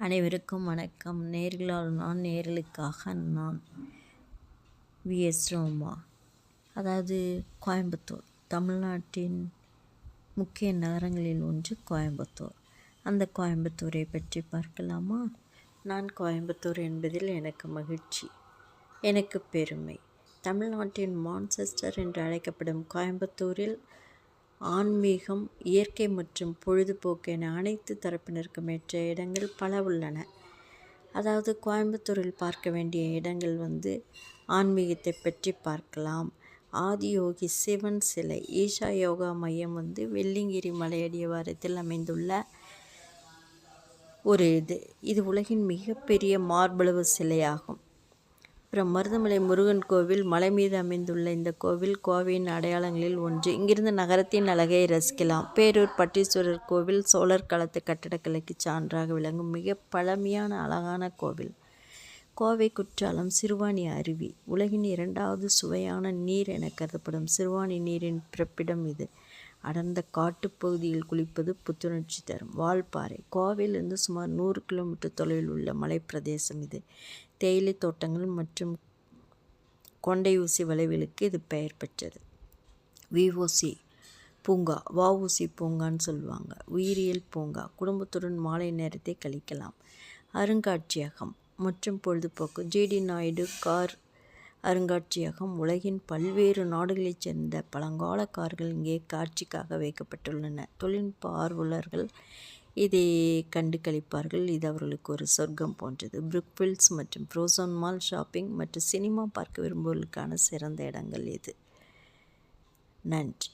அனைவருக்கும் வணக்கம். நேர்களால் நான் நேர்களுக்காக நான் விஎஸ் ரோமா அதாவது கோயம்புத்தூர் தமிழ்நாட்டின் முக்கிய நகரங்களில் ஒன்று கோயம்புத்தூர். அந்த கோயம்புத்தூரை பற்றி பார்க்கலாமா? நான் கோயம்புத்தூர் என்பதில் எனக்கு மகிழ்ச்சி எனக்கு பெருமை. தமிழ்நாட்டின் மான்செஸ்டர் என்று அழைக்கப்படும் கோயம்புத்தூரில் ஆன்மீகம் இயற்கை மற்றும் பொழுதுபோக்கு என அனைத்து தரப்பினருக்கும் ஏற்ற இடங்கள் பல உள்ளன. அதாவது கோயம்புத்தூரில் பார்க்க வேண்டிய இடங்கள் வந்து ஆன்மீகத்தை பற்றி பார்க்கலாம். ஆதியோகி சிவன் சிலை ஈஷா யோகா மையம் வந்து வெள்ளிங்கிரி மலையடிவாரத்தில் அமைந்துள்ள ஒரு இது. இது உலகின் மிகப்பெரிய மார்பளவு சிலையாகும். அப்புறம் மருதமலை முருகன் கோவில் மலை மீது அமைந்துள்ள இந்த கோவில் கோவையின் அடையாளங்களில் ஒன்று. இங்கிருந்து நகரத்தின் அழகை ரசிக்கலாம். பேரூர் பட்டீஸ்வரர் கோவில் சோழர் காலத்து கட்டடக்கலைக்கு சான்றாக விளங்கும் மிக பழமையான அழகான கோவில். கோவை குற்றாலம் சிறுவாணி அருவி. உலகின் இரண்டாவது சுவையான நீர் என கருதப்படும் சிறுவாணி நீரின் பிறப்பிடம் இது. அடர்ந்த காட்டுப்பகுதியில் குளிப்பது புத்துணர்ச்சி தரும். வால்பாறை கோவையிலிருந்து சுமார் நூறு கிலோமீட்டர் தொலைவில் உள்ள மலைப்பிரதேசம் இது. தேயிலை தோட்டங்கள் மற்றும் கொண்டை ஊசி வளைவுகளுக்கு இது பெயர் பெற்றது. விஓசி பூங்கா வஉசி பூங்கான்னு சொல்லுவாங்க. உயிரியல் பூங்கா குடும்பத்துடன் மாலை நேரத்தை கழிக்கலாம். அருங்காட்சியகம் மற்றும் பொழுதுபோக்கு ஜிடி நாயுடு கார் அருங்காட்சியகம் உலகின் பல்வேறு நாடுகளைச் சேர்ந்த பழங்கால கார்கள் இங்கே காட்சிக்காக வைக்கப்பட்டுள்ளன. தொழில்நுட்ப ஆர்வலர்கள் இதை கண்டு கழிப்பார்கள் இது அவர்களுக்கு ஒரு சொர்க்கம் போன்றது. புருக்ஃபீல்ட்ஸ் மற்றும் ஃப்ரோசோன் மால் ஷாப்பிங் மற்றும் சினிமா பார்க்க விரும்புவதற்கான சிறந்த இடங்கள் இது நன்றி.